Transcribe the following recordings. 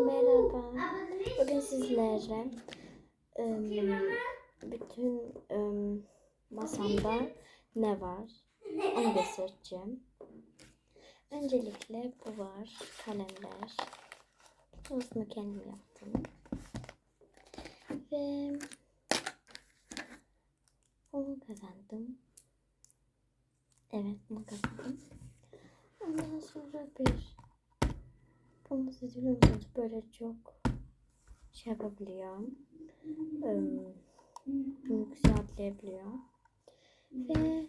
Merhaba. Bugün sizlere bütün masamda ne var onu göstereceğim. Öncelikle bu var. Kalemler. Burasını kendim yaptım. Ve bunu kazandım. Evet bunu kazandım. Ondan sonra bir bunu siz biliyor musunuz? Böyle çok şey yapabiliyor. Um, yükseltebiliyor. Ve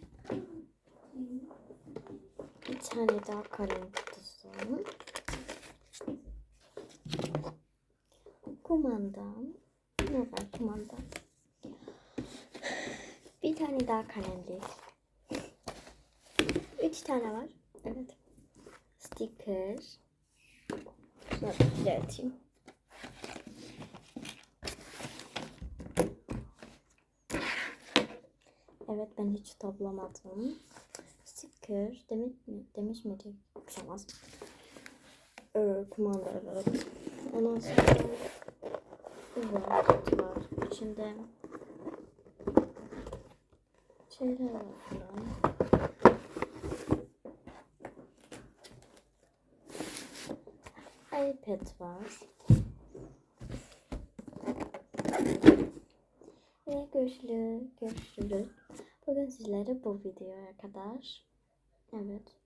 bir tane daha kalem kutusu. Kumandam. Ne var kumanda? Bir tane daha kalemlik. Üç tane var. Evet. Sticker. Şöyle düzelteyim. Evet ben hiç toplamadım. Sticker demiş mi? Demiş miydik? Olmaz. Ee, kumanda evet. Ondan sonra var, var. İçinde şeyler var. iPad var. Ve görüşürüz. Görüşürüz. Bugün sizlere bu videoya kadar. Evet.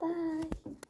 Bye.